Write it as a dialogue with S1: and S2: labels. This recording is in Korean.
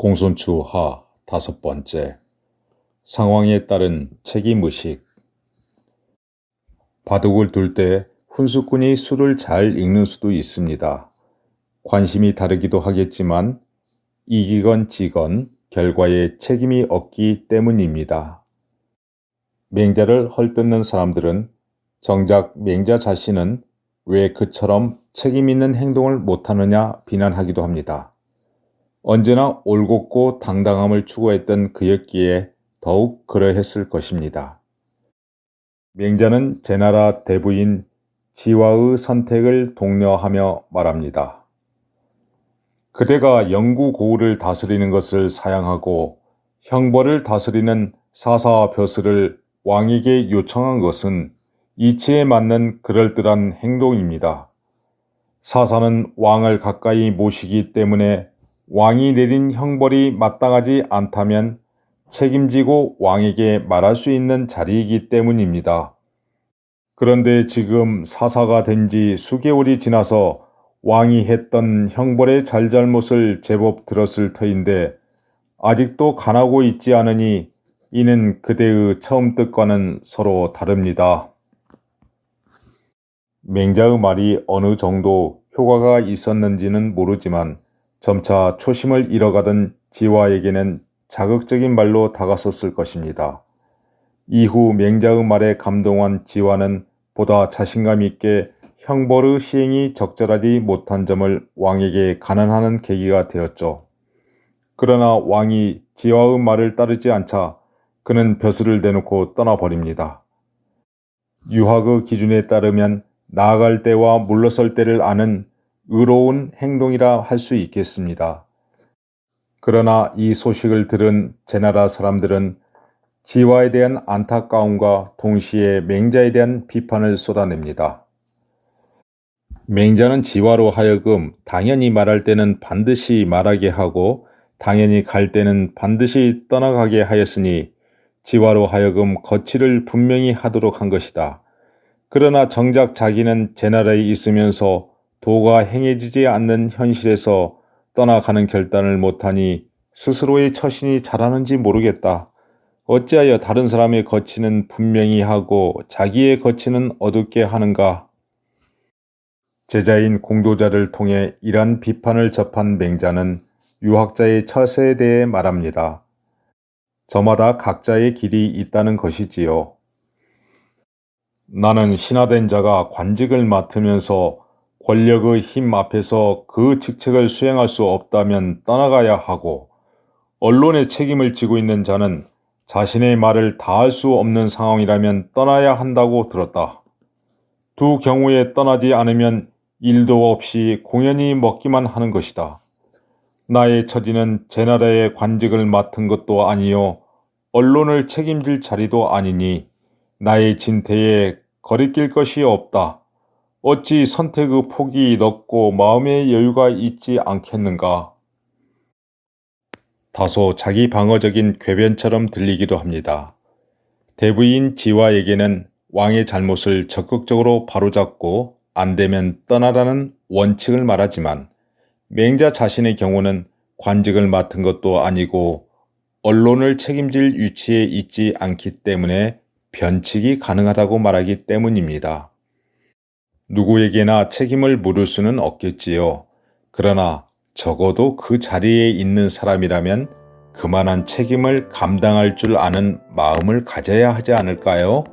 S1: 공손추 하 다섯 번째 상황에 따른 책임의식 바둑을 둘 때 훈수꾼이 수를 잘 읽는 수도 있습니다. 관심이 다르기도 하겠지만 이기건 지건 결과에 책임이 없기 때문입니다. 맹자를 헐뜯는 사람들은 정작 맹자 자신은 왜 그처럼 책임 있는 행동을 못하느냐 비난하기도 합니다. 언제나 올곧고 당당함을 추구했던 그였기에 더욱 그러했을 것입니다. 맹자는 제 나라 대부인 지화의 선택을 독려하며 말합니다. 그대가 영구 고을을 다스리는 것을 사양하고 형벌을 다스리는 사사 벼슬을 왕에게 요청한 것은 이치에 맞는 그럴듯한 행동입니다. 사사는 왕을 가까이 모시기 때문에 왕이 내린 형벌이 마땅하지 않다면 책임지고 왕에게 말할 수 있는 자리이기 때문입니다. 그런데 지금 사사가 된 지 수개월이 지나서 왕이 했던 형벌의 잘잘못을 제법 들었을 터인데 아직도 간하고 있지 않으니 이는 그대의 처음 뜻과는 서로 다릅니다. 맹자의 말이 어느 정도 효과가 있었는지는 모르지만 점차 초심을 잃어가던 지화에게는 자극적인 말로 다가섰을 것입니다. 이후 맹자의 말에 감동한 지화는 보다 자신감 있게 형벌의 시행이 적절하지 못한 점을 왕에게 간언하는 계기가 되었죠. 그러나 왕이 지화의 말을 따르지 않자 그는 벼슬을 대놓고 떠나버립니다. 유학의 기준에 따르면 나아갈 때와 물러설 때를 아는 의로운 행동이라 할 수 있겠습니다. 그러나 이 소식을 들은 제나라 사람들은 지화에 대한 안타까움과 동시에 맹자에 대한 비판을 쏟아냅니다. 맹자는 지화로 하여금 당연히 말할 때는 반드시 말하게 하고 당연히 갈 때는 반드시 떠나가게 하였으니 지화로 하여금 거취를 분명히 하도록 한 것이다. 그러나 정작 자기는 제나라에 있으면서 도가 행해지지 않는 현실에서 떠나가는 결단을 못하니 스스로의 처신이 잘하는지 모르겠다. 어찌하여 다른 사람의 거치는 분명히 하고 자기의 거치는 어둡게 하는가? 제자인 공도자를 통해 이러한 비판을 접한 맹자는 유학자의 처세에 대해 말합니다. 저마다 각자의 길이 있다는 것이지요. 나는 신하된 자가 관직을 맡으면서 권력의 힘 앞에서 그 직책을 수행할 수 없다면 떠나가야 하고 언론의 책임을 지고 있는 자는 자신의 말을 다 할 수 없는 상황이라면 떠나야 한다고 들었다. 두 경우에 떠나지 않으면 일도 없이 공연히 먹기만 하는 것이다. 나의 처지는 제 나라의 관직을 맡은 것도 아니요 언론을 책임질 자리도 아니니 나의 진태에 거리낄 것이 없다. 어찌 선택의 폭이 넓고 마음의 여유가 있지 않겠는가? 다소 자기 방어적인 궤변처럼 들리기도 합니다. 대부인 지화에게는 왕의 잘못을 적극적으로 바로잡고 안 되면 떠나라는 원칙을 말하지만 맹자 자신의 경우는 관직을 맡은 것도 아니고 언론을 책임질 위치에 있지 않기 때문에 변칙이 가능하다고 말하기 때문입니다. 누구에게나 책임을 물을 수는 없겠지요. 그러나 적어도 그 자리에 있는 사람이라면 그만한 책임을 감당할 줄 아는 마음을 가져야 하지 않을까요?